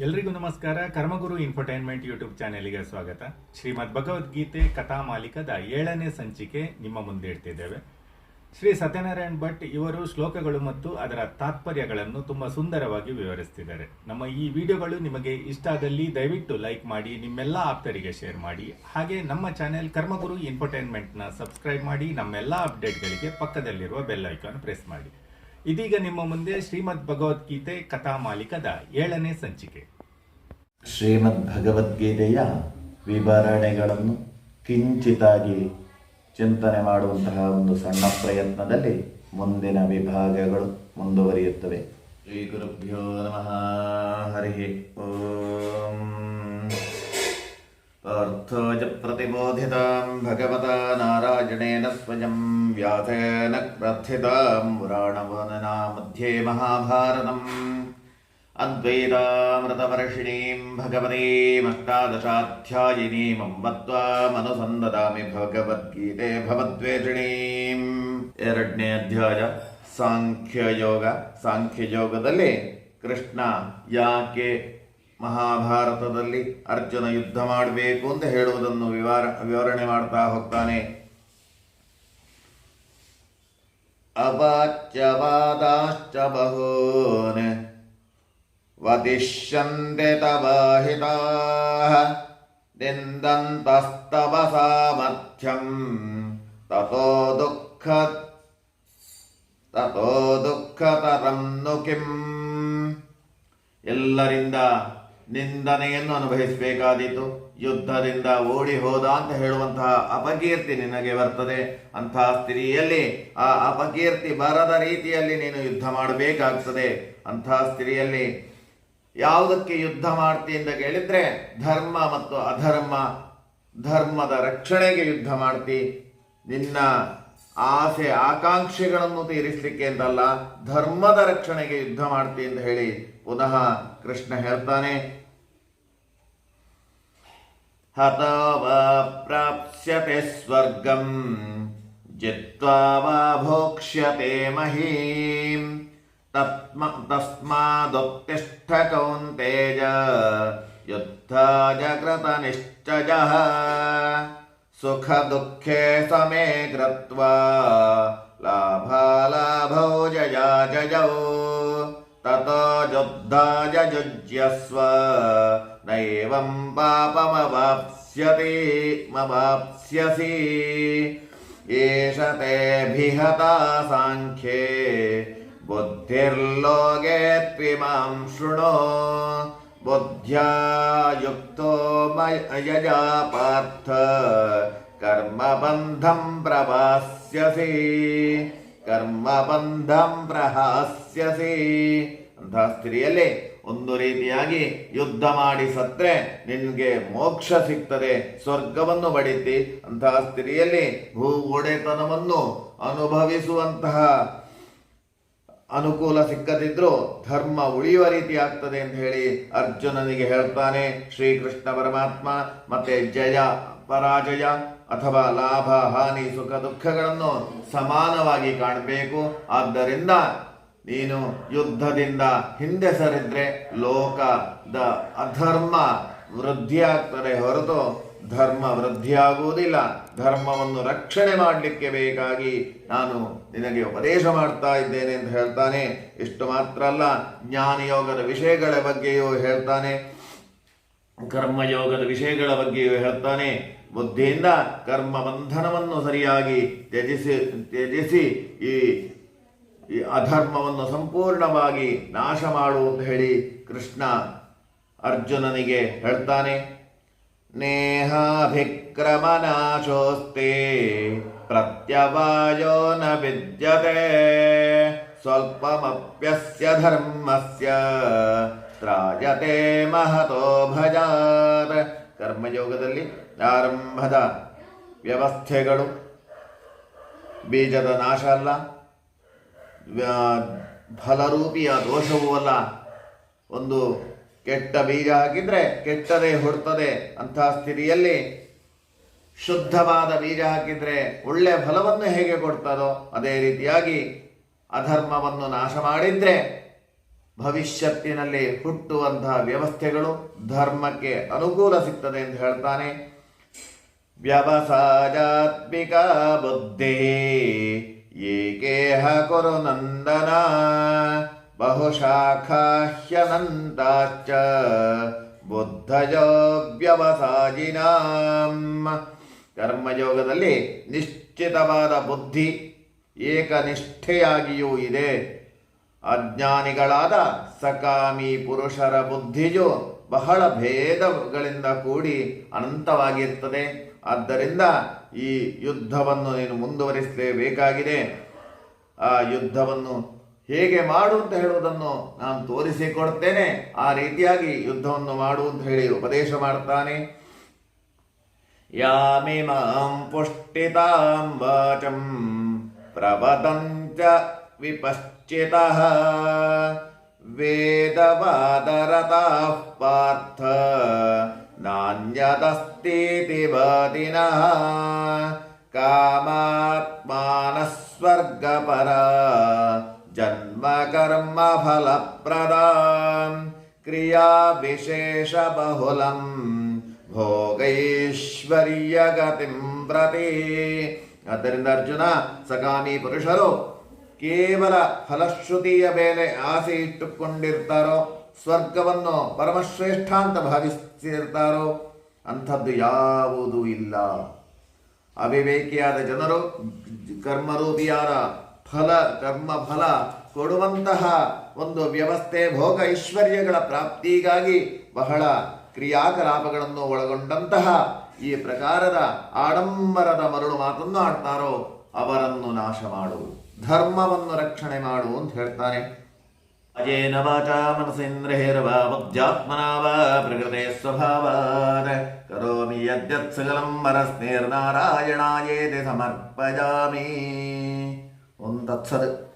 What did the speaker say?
ಎಲ್ರಿಗೂ ನಮಸ್ಕಾರ. ಕರ್ಮಗುರು infotainment YouTube ಚಾನೆಲ್ಗೆ ಸ್ವಾಗತ. ಶ್ರೀಮದ್ ಭಗವದ್ಗೀತೆ ಕಥಾ ಮಾಲಿಕದ ಏಳನೇ ಸಂಚಿಕೆ ನಿಮ್ಮ ಮುಂದೆ ಇಡ್ತಿದ್ದೇವೆ. ಶ್ರೀ ಸತ್ಯನಾರಾಯಣ್ ಭಟ್ ಇವರು ಶ್ಲೋಕಗಳು ಮತ್ತು ಅದರ ತಾತ್ಪರ್ಯಗಳನ್ನು ತುಂಬಾ ಸುಂದರವಾಗಿ ವಿವರಿಸ್ತಿದ್ದಾರೆ. ನಮ್ಮ ಈ ವಿಡಿಯೋಗಳು ನಿಮಗೆ ಇಷ್ಟ ಆದಲ್ಲಿ ದಯವಿಟ್ಟು ಲೈಕ್ ಮಾಡಿ, ನಿಮ್ಮೆಲ್ಲ ಆಪ್ತರಿಗೆ ಶೇರ್ ಮಾಡಿ. ಹಾಗೆ ನಮ್ಮ ಚಾನೆಲ್ ಕರ್ಮಗುರು ಇನ್ಫರ್ಟೈನ್ಮೆಂಟ್ನ ಸಬ್ಸ್ಕ್ರೈಬ್ ಮಾಡಿ, ನಮ್ಮೆಲ್ಲ ಅಪ್ಡೇಟ್ಗಳಿಗೆ ಪಕ್ಕದಲ್ಲಿರುವ ಬೆಲ್ ಐಕಾನ್ ಪ್ರೆಸ್ ಮಾಡಿ. ಇದೀಗ ನಿಮ್ಮ ಮುಂದೆ ಶ್ರೀಮದ್ ಭಗವದ್ಗೀತೆ ಕಥಾ ಮಾಲಿಕದ ಏಳನೇ ಸಂಚಿಕೆ. ಶ್ರೀಮದ್ ಭಗವದ್ಗೀತೆಯ ವಿವರಣೆಗಳನ್ನು ಕಿಂಚಿತಾಗಿ ಚಿಂತನೆ ಮಾಡುವಂತಹ ಒಂದು ಸಣ್ಣ ಪ್ರಯತ್ನದಲ್ಲಿ ಮುಂದಿನ ವಿಭಾಗಗಳು ಮುಂದುವರಿಯುತ್ತವೆ. ಶ್ರೀ ಗುರುಭ್ಯೋ ನಮಃ ಹರಿ ಓಂ. ಪಾರ್ಥೋಜ ಪ್ರತಿಬೋಧಿತಾಂ ಭಗವತಾ ನಾರಾಯಣೇನ ಸ್ವಯಂ ವ್ಯಾಸೇನ ಗ್ರಥಿತಾಂ ಪುರಾಣವನನಾ ಮಧ್ಯೆ ಮಹಾಭಾರತಂ ಅದ್ವೈತಾಮೃತವರ್ಷಿಣೀಂ ಭಗವತೀಮಷ್ಟಾದಶಾಧ್ಯಾಯಿನೀಂ ಮನುಸಂದದಾಮಿ ಭಗವದ್ಗೀತೆ ಭವದ್ವೇಷಿಣೀಂ ಎರಡನೇ ಅಧ್ಯಾಯ ಸಾಂಖ್ಯಯೋಗ ಸಾಂಖ್ಯಯೋಗದಲ್ಲಿ ಕೃಷ್ಣ ಯಾಕೆ ಮಹಾಭಾರತದಲ್ಲಿ ಅರ್ಜುನ ಯುದ್ಧ ಮಾಡಬೇಕು ಅಂತ ಹೇಳುವುದನ್ನು ವಿವರ, ವಿವರಣೆ ಮಾಡ್ತಾ ಹೋಗ್ತಾನೆ. ಅಪಾಚ್ಯವಾದಾಶ್ಚ ಬಹೂನ್ ವದಿಷ್ಯಂತೆ ತವಾಹಿತಾಃ ನಿಂದಂತಸ್ತವ ಸಾಮರ್ಥ್ಯಂ ತಥೋ ದುಃಖ ತಥೋ ದುಃಖತರಂ ನು ಕಿಂ. ಎಲ್ಲರಿಂದ ನಿಂದನೆಯನ್ನು ಅನುಭವಿಸಬೇಕಾದೀತು. ಯುದ್ಧದಿಂದ ಓಡಿ ಹೋದ ಅಂತ ಹೇಳುವಂತಹ ಅಪಕೀರ್ತಿ ನಿನಗೆ ಬರ್ತದೆ. ಅಂತಹ ಸ್ತ್ರೀಯಲ್ಲಿ ಆ ಅಪಕೀರ್ತಿ ಬರದ ರೀತಿಯಲ್ಲಿ ನೀನು ಯುದ್ಧ ಮಾಡಬೇಕಾಗ್ತದೆ. ಅಂತಹ ಸ್ತ್ರೀಯಲ್ಲಿ ಯಾವುದಕ್ಕೆ ಯುದ್ಧ ಮಾಡ್ತಿ ಅಂತ ಕೇಳಿದ್ರೆ ಧರ್ಮ ಮತ್ತು ಅಧರ್ಮ, ಧರ್ಮದ ರಕ್ಷಣೆಗೆ ಯುದ್ಧ ಮಾಡ್ತಿ. ನಿನ್ನ ಆಸೆ ಆಕಾಂಕ್ಷೆಗಳನ್ನು ತೀರಿಸಲಿಕ್ಕೆ ಅಂತಲ್ಲ, ಧರ್ಮದ ರಕ್ಷಣೆಗೆ ಯುದ್ಧ ಮಾಡ್ತಿ ಅಂತ ಹೇಳಿ ಪುನಃ ಕೃಷ್ಣ ಹೇಳ್ತಾನೆ ಹತ ವಾ ಪ್ರಾಪ್ಸ್ಯತೆ ಸ್ವರ್ಗಂ ಜಿತ್ವಾ ವಾ ಭೋಕ್ಷ್ಯತೆ ಮಹೀಂ ತಸ್ಮ ತಸ್ಮಾದುತ್ತಿಷ್ಠ ಕೌಂತೇಜ ಯುದ್ಧಾಯ ಕೃತ ನಿಶ್ಚಯಃ ಸುಖ ದುಃಖೇ ಸಮೇ ಕೃತ್ವಾ ಲಾಭಾಲಾಭೌ ततो युद्धा युज्यस्व नैवं पापमवाप्स्यति, मवाप्स्यसि। एष ते भिहता सांख्ये बुद्धिर्लोके त्विमां शृणु। बुद्ध्या युक्तो मयजा पार्थ कर्मबन्धं प्रवास्यसि। ಕರ್ಮಬಂಧಂ ಪ್ರಹಾಸ್ಯಸಿ. ಅಂತಹ ಸ್ತ್ರೀಯಲ್ಲಿ ಒಂದು ರೀತಿಯಾಗಿ ಯುದ್ಧ ಮಾಡಿ ಸತ್ರೆ ನಿನ್ಗೆ ಮೋಕ್ಷ ಸಿಗ್ತದೆ, ಸ್ವರ್ಗವನ್ನು ಬಡಿತಿ ಅಂತಹ ಸ್ತ್ರೀಯಲ್ಲಿ ಭೂ ಒಡೆತನವನ್ನು ಅನುಭವಿಸುವಂತಹ ಅನುಕೂಲ ಸಿಕ್ಕದಿದ್ರೂ ಧರ್ಮ ಉಳಿಯುವ ರೀತಿ ಆಗ್ತದೆ ಅಂತ ಹೇಳಿ ಅರ್ಜುನನಿಗೆ ಹೇಳ್ತಾನೆ ಶ್ರೀಕೃಷ್ಣ ಪರಮಾತ್ಮ. ಮತ್ತೆ ಜಯ ಪರಾಜಯ ಅಥವಾ ಲಾಭ, ಹಾನಿ, ಸುಖ, ದುಃಖಗಳನ್ನು ಸಮಾನವಾಗಿ ಕಾಣಬೇಕು. ಆದ್ದರಿಂದ ನೀನು ಯುದ್ಧದಿಂದ ಹಿಂದೆ ಸರಿದ್ರೆ ಲೋಕದ ಅಧರ್ಮ ವೃದ್ಧಿಯಾಗ್ತದೆ ಹೊರತು ಧರ್ಮ ವೃದ್ಧಿಯಾಗುವುದಿಲ್ಲ. ಧರ್ಮವನ್ನು ರಕ್ಷಣೆ ಮಾಡಲಿಕ್ಕೆ ಬೇಕಾಗಿ ನಾನು ನಿನಗೆ ಉಪದೇಶ ಮಾಡ್ತಾ ಇದ್ದೇನೆ ಅಂತ ಹೇಳ್ತಾನೆ. ಇಷ್ಟು ಮಾತ್ರ ಅಲ್ಲ, ಜ್ಞಾನಯೋಗದ ವಿಷಯಗಳ ಬಗ್ಗೆಯೂ ಹೇಳ್ತಾನೆ. ಕರ್ಮಯೋಗದ ವಿಷಯಗಳ ಬಗ್ಗೆಯೂ ಹೇಳ್ತಾನೆ ಬುದ್ಧಿಯಿಂದ ಕರ್ಮ ಬಂಧನವನ್ನು ಸರಿಯಾಗಿ ತ್ಯಜಿಸಿ ತ್ಯಜಿಸಿ ಈ ಈ ಅಧರ್ಮವನ್ನು ಸಂಪೂರ್ಣವಾಗಿ ನಾಶ ಮಾಡು ಅಂತ ಹೇಳಿ ಕೃಷ್ಣ ಅರ್ಜುನನಿಗೆ ಹೇಳ್ತಾನೆ. ನೇಹಾಭಿಕ್ರಮನಾಶೋಸ್ತೆ ಪ್ರತ್ಯವಾಯೋ ನ ವಿದ್ಯತೆ. ಸ್ವಲ್ಪಮಪ್ಯಸ್ಯ ಧರ್ಮಸ್ಯ ತ್ರಾಯತೆ ಮಹತೋ ಭಜಾತ್ ಕರ್ಮಯೋಗದಲ್ಲಿ ಆರಂಭದ ವ್ಯವಸ್ಥೆಗಳು ಬೀಜದ ನಾಶ ಅಲ್ಲ ಫಲರೂಪಿಯ ದೋಷವೂ ಅಲ್ಲ. ಒಂದು ಕೆಟ್ಟ ಬೀಜ ಹಾಕಿದರೆ ಕೆಟ್ಟದೇ ಹುಡ್ತದೆ ಅಂತಹ ಸ್ಥಿತಿಯಲ್ಲಿ ಶುದ್ಧವಾದ ಬೀಜ ಹಾಕಿದರೆ ಒಳ್ಳೆಯ ಫಲವನ್ನು ಹೇಗೆ ಕೊಡ್ತಾರೋ ಅದೇ ರೀತಿಯಾಗಿ ಅಧರ್ಮವನ್ನು ನಾಶ ಮಾಡಿದ್ರೆ ಭವಿಷ್ಯತ್ತಿನಲ್ಲಿ ಹುಟ್ಟುವಂತಹ ವ್ಯವಸ್ಥೆಗಳು ಧರ್ಮಕ್ಕೆ ಅನುಕೂಲ ಸಿಗ್ತದೆ ಎಂದು ಹೇಳ್ತಾನೆ. ವ್ಯವಸಾಯಾತ್ಮಿಕ ಬುದ್ಧಿ, ಏಕೇಹ ಕುರು ನಂದನ ಬಹುಶಾಖಾಹ್ಯನಂತಾಶ್ಚ ಬುದ್ಧಯೋ ವ್ಯವಸಾಯಿನಾಂ ಕರ್ಮಯೋಗದಲ್ಲಿ ನಿಶ್ಚಿತವಾದ ಬುದ್ಧಿ ಏಕನಿಷ್ಠೆಯಾಗಿಯೂ ಇದೆ. ಅಜ್ಞಾನಿಗಳಾದ ಸಕಾಮಿ ಪುರುಷರ ಬುದ್ಧಿಯು ಬಹಳ ಭೇದಗಳಿಂದ ಕೂಡಿ ಅನಂತವಾಗಿರ್ತದೆ. ಆದ್ದರಿಂದ ಈ ಯುದ್ಧವನ್ನು ನೀನು ಮುಂದುವರಿಸಲೇಬೇಕಾಗಿದೆ. ಆ ಯುದ್ಧವನ್ನು ಹೇಗೆ ಮಾಡು ಅಂತ ಹೇಳುವುದನ್ನು ನಾನು ತೋರಿಸಿಕೊಡ್ತೇನೆ. ಆ ರೀತಿಯಾಗಿ ಯುದ್ಧವನ್ನು ಮಾಡು ಅಂತ ಹೇಳಿ ಉಪದೇಶ ಮಾಡ್ತಾನೆ. ಯಾಮಿಮಾಂ ಪುಷ್ಟಿತಾಂ ವಾಚಂ प्रवदञ्च विपश्चितः वेदवादरताः पार्थ नान्यदस्तीति वादिनः कामात्मानः स्वर्गपरा जन्मकर्मफलप्रदाम् क्रियाविशेषबहुलम् भोगैश्वर्यगतिम् प्रति ಆದ್ದರಿಂದ ಅರ್ಜುನ, ಸಗಾಮಿ ಪುರುಷರು ಕೇವಲ ಫಲಶ್ರುತಿಯ ಮೇಲೆ ಆಸೆ ಇಟ್ಟುಕೊಂಡಿರ್ತಾರೋ, ಸ್ವರ್ಗವನ್ನು ಪರಮಶ್ರೇಷ್ಠ ಅಂತ ಭಾವಿಸಿರ್ತಾರೋ ಅಂಥದ್ದು ಯಾವುದೂ ಇಲ್ಲ. ಅವಿವೇಕಿಯಾದ ಜನರು ಕರ್ಮರೂಪಿಯಾದ ಫಲ, ಕರ್ಮ ಫಲ ಕೊಡುವಂತಹ ಒಂದು ವ್ಯವಸ್ಥೆ ಭೋಗ ಐಶ್ವರ್ಯಗಳ ಪ್ರಾಪ್ತಿಗಾಗಿ ಬಹಳ ಕ್ರಿಯಾಕಲಾಪಗಳನ್ನು ಒಳಗೊಂಡಂತಹ ಈ ಪ್ರಕಾರದ ಆಡಂಬರದ ಮರಳು ಮಾತನ್ನು ಆಡ್ತಾರೋ ಅವರನ್ನು ನಾಶ ಮಾಡು ಧರ್ಮವನ್ನು ರಕ್ಷಣೆ ಮಾಡು ಅಂತ ಹೇಳ್ತಾನೆ. ಅಜೇನ ವಾಚ ಮನಸೇಂದ್ರಹೇರ್ವಾ ಬುದ್ಧ್ಯಾತ್ಮನಾ ವಾ ಪ್ರಕೃತೆ ಸ್ವಭಾವ ಕರೋಮಿ ಯದ್ಯತ್ ಸಕಲಂ ಸಮರ್ಪಯಾಮಿ ಓಂ ತತ್ಸತ್.